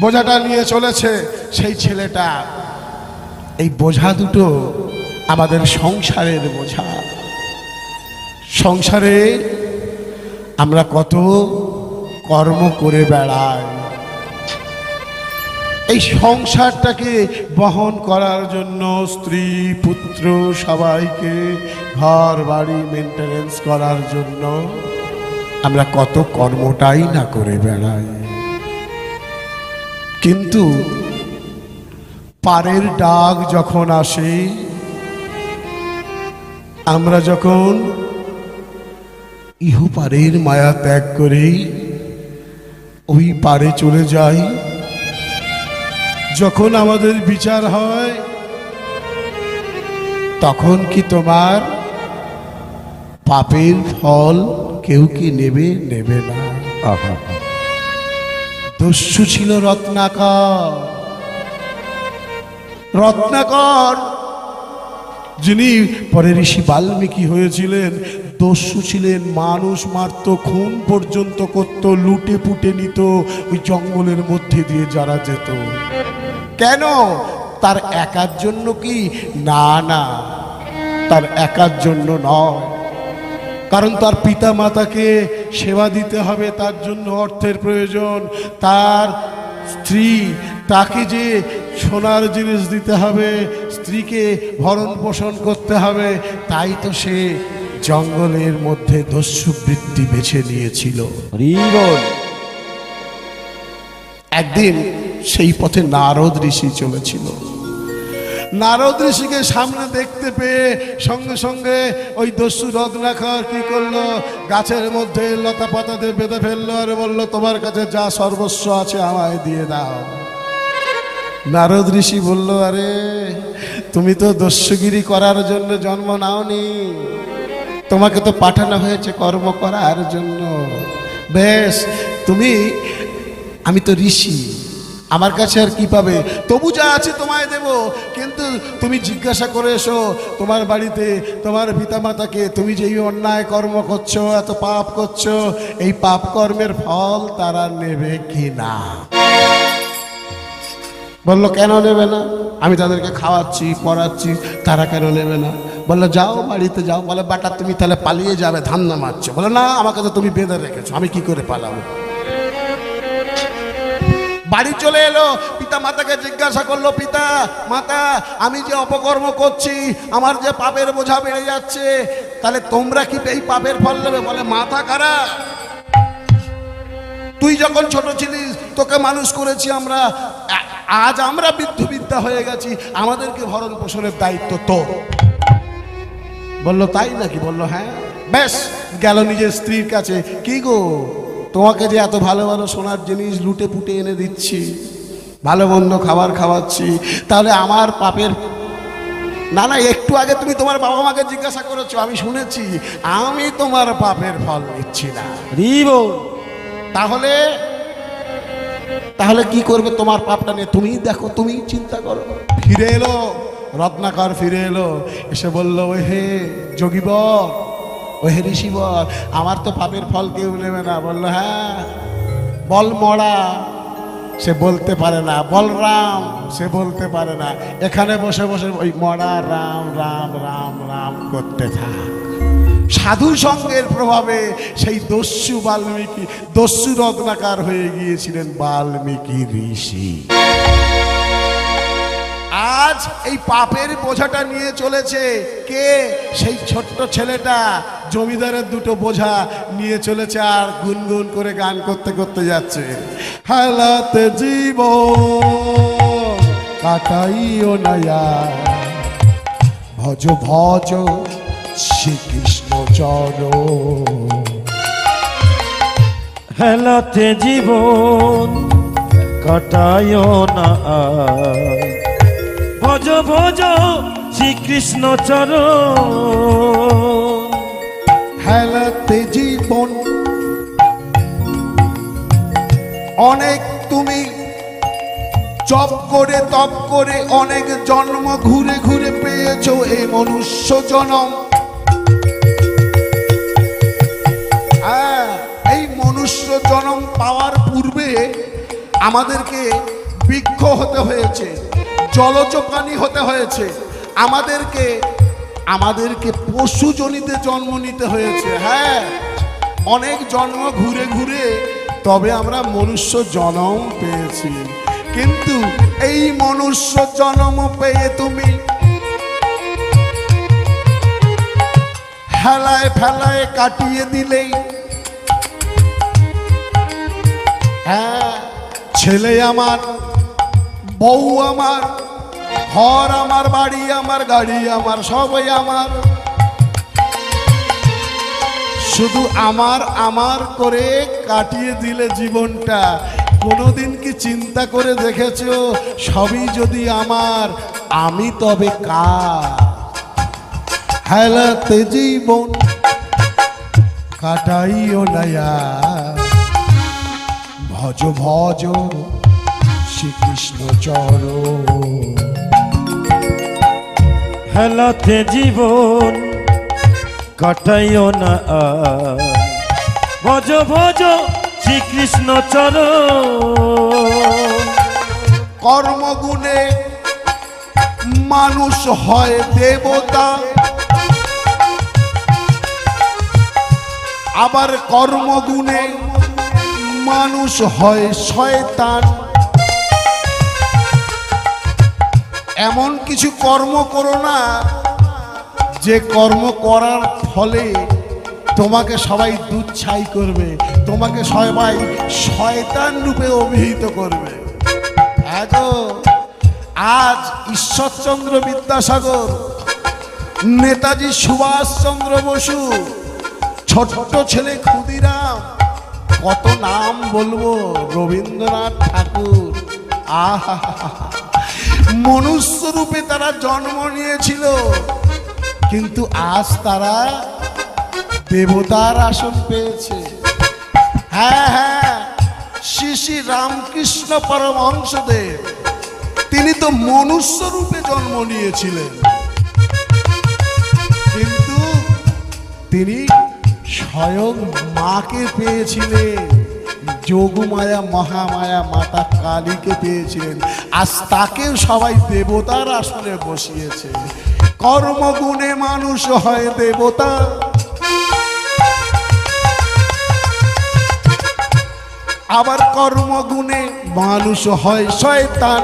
বোঝাটা নিয়ে চলেছে সেই ছেলেটা। এই বোঝা দুটো আমাদের সংসারের বোঝা। সংসারে আমরা কত কর্ম করে বেড়াই। এই সংসারটাকে বহন করার জন্য স্ত্রী, পুত্র, সবাইকে ঘর, বাড়ি মেনটেনেন্স করার জন্য আমরা কত কর্মটাই না করে বেড়াই। কিন্তু পারের ডাক যখন আসে, আমরা যখন ইহুপারের মায়া ত্যাগ করে, ওই পারে চলে যাই। যখন আমাদের বিচার হয়, তখন কি তোমার পাপের ফল কেউ কি নেবে? নেবে না। আহা। দস্যু ছিল রত্নাকর। রত্নাকর, যিনি পরে ঋষি বাল্মীকি হয়েছিলেন, দস্যু ছিলেন মানুষ মারত, খুন পর্যন্ত করত, লুটে পুটে নিত, ওই জঙ্গলের মধ্যে দিয়ে যারা যেত। কেন? তার একার জন্য কি? না না, তার একার জন্য নয়। কারণ তার পিতা মাতাকে সেবা দিতে হবে তার জন্য অর্থের প্রয়োজন। তার স্ত্রী তাকে যে সোনার জিনিস দিতে হবে স্ত্রীকে ভরণ পোষণ করতে হবে তাই তো সে জঙ্গলের মধ্যে দস্যুবৃত্তি বেছে নিয়েছিল। একদিন সেই পথে নারদ ঋষি চলেছিল। নারদ ঋষিকে সামনে দেখতে পেয়ে সঙ্গে সঙ্গে ওই দস্যু রত্নাকর কি করল? গাছের মধ্যে লতা পাতাদের বেঁধে ফেলল আর বলল, তোমার কাছে যা সর্বস্ব আছে আমায় দিয়ে দাও। নারদ ঋষি বলল, আরে, তুমি তো দস্যুগিরি করার জন্য জন্ম নাওনি। তোমাকে তো পাঠানো হয়েছে কর্ম করার জন্য। বেশ, তুমি, আমি তো ঋষি। আমার কাছে আর কি পাবে? তবু যা আছে তোমায় দেব। কিন্তু তুমি জিজ্ঞাসা করে এসো, তোমার বাড়িতে, তোমার পিতামাতাকে, তুমি যেই অন্যায় কর্ম করছ, এত পাপ করছ, এই পাপ কর্মের ফল তারা নেবে কি না বলল, কেন নেবে না? আমি তাদেরকে খাওয়াচ্ছি, পড়াচ্ছি, তারা কেন নেবে না? বলল, যাও বাড়িতে যাও। বলে বাটা, তুমি তাহলে পালিয়ে যাবে ধান্না মারছো। বলে না, আমাকে তো তুমি বেঁধে রেখেছো, আমি কি করে পালাবো? বাড়ি চলে এলো, পিতা মাতাকে জিজ্ঞাসা করল, পিতা, মাতা, আমি যে অপকর্ম করছি, আমার যে পাপের বোঝা বেড়ে যাচ্ছে, তাহলে তোমরা কি এই পাপের ফল নেবে বলে, মাথা খারাপ। তুই যখন ছোট ছিলিস, তোকে মানুষ করেছি আমরা। আজ আমরা বৃদ্ধ বৃদ্ধবিদ্যা হয়ে গেছি। আমাদেরকে ভরণ পোষণের দায়িত্ব তোর। বলল, তাই নাকি? বলল হ্যাঁ। বেশ গেল নিজের স্ত্রীর কাছে। কি গো? তোমাকে যে এত ভালো ভালো সোনার জিনিস লুটে পুটে এনে দিচ্ছি ভালো মন্দ খাবার খাওয়াচ্ছি তাহলে আমার পাপের না না একটু আগে তুমি তোমার বাবা মাকে জিজ্ঞাসা করেছ আমি শুনেছি আমি তোমার পাপের ফল নিচ্ছি না। তাহলে তাহলে কি করবে তোমার পাপটা নিয়ে? তুমি দেখো তুমি চিন্তা করো। ফিরে এলো রত্নাকর ফিরে এলো এসে বলল হে যোগীবর ওই হে ঋষিবর আমার তো পাপের ফল কেউ নেবে না। বলল হ্যাঁ বল মরা, সে বলতে পারে না। বলরাম সে বলতে পারে না। এখানে বসে বসে ওই মরা রাম রাম রাম রাম করতে থাক। সাধু সঙ্গের প্রভাবে সেই দস্যু বাল্মীকি, দস্যু রত্নাকার হয়ে গিয়েছিলেন বাল্মীকি ঋষি। আজ এই পাপের বোঝাটা নিয়ে চলেছে কে? সেই ছোট্ট ছেলেটা জমিদারের দুটো বোঝা নিয়ে চলেছে আর গুনগুন করে গান করতে করতে যাচ্ছে। হালাতে জীব, কাটাইও নয়া ভজ ভজ, শ্রীকৃষ্ণ চর হেলাতে জীবন কাটায় না ভজ ভজ, শ্রীকৃষ্ণ চরণ। তপ করে অনেক জন্ম ঘুরে ঘুরে পেয়েছ এই মনুষ্য জনম। হ্যাঁ এই মনুষ্য জনম পাওয়ার পূর্বে আমাদেরকে বৃক্ষ হতে হয়েছে জলজ প্রাণী হতে হয়েছে, আমাদেরকে আমাদেরকে পশুজনিতে জন্ম নিতে হয়েছে হ্যাঁ। অনেক জন্ম ঘুরে ঘুরে তবে আমরা মনুষ্য জনম পেয়েছি। কিন্তু এই মনুষ্য জন্ম পেয়ে তুমি হেলায় ফেলায় কাটিয়ে দিলেই। হ্যাঁ ছেলে আমার, বউ আমার, ঘর আমার, বাড়ি আমার, গাড়ি আমার, সবই আমার। শুধু আমার আমার করে কাটিয়ে দিলে জীবনটা। কোনোদিন কি চিন্তা করে দেখেছ? সবই যদি আমার, আমি তবে কার? জীবন কাটাইও নয়া ভজ ভজ, শ্রীকৃষ্ণ চর হেলাতে জীবন কাটাইও না। ভজ ভজ শ্রীকৃষ্ণ চর কর্মগুণে মানুষ হয় দেবতা। আবার কর্মগুণে মানুষ হয় শয়তান। এমন কিছু কর্ম করো না, যে কর্ম করার ফলে তোমাকে সবাই দুচ্ছাই করবে, তোমাকে সবাই শয়তান রূপে অভিহিত করবে। আজ ঈশ্বরচন্দ্র বিদ্যাসাগর, নেতাজি সুভাষচন্দ্র বসু, ছোট্ট ছেলে ক্ষুদিরাম, কত নাম বলব? রবীন্দ্রনাথ ঠাকুর। আহা মনুষ্য রূপে তারা জন্ম নিয়েছিল, কিন্তু আজ তারা দেবতার আসন পেয়েছে। হ্যাঁ হ্যাঁ শ্রী শ্রী রামকৃষ্ণ পরমহংসদেব, তিনি তো মনুষ্য রূপে জন্ম নিয়েছিলেন। কিন্তু তিনি স্বয়ং মাকে পেয়েছিলেন, যোগমায়া মহামায়া মাতা কালীকে পেয়েছিলেন। আজ তাকেও সবাই দেবতার আসনে বসিয়েছে। কর্মগুণে মানুষ হয় দেবতা। আবার কর্মগুণে মানুষ হয় শয়তান।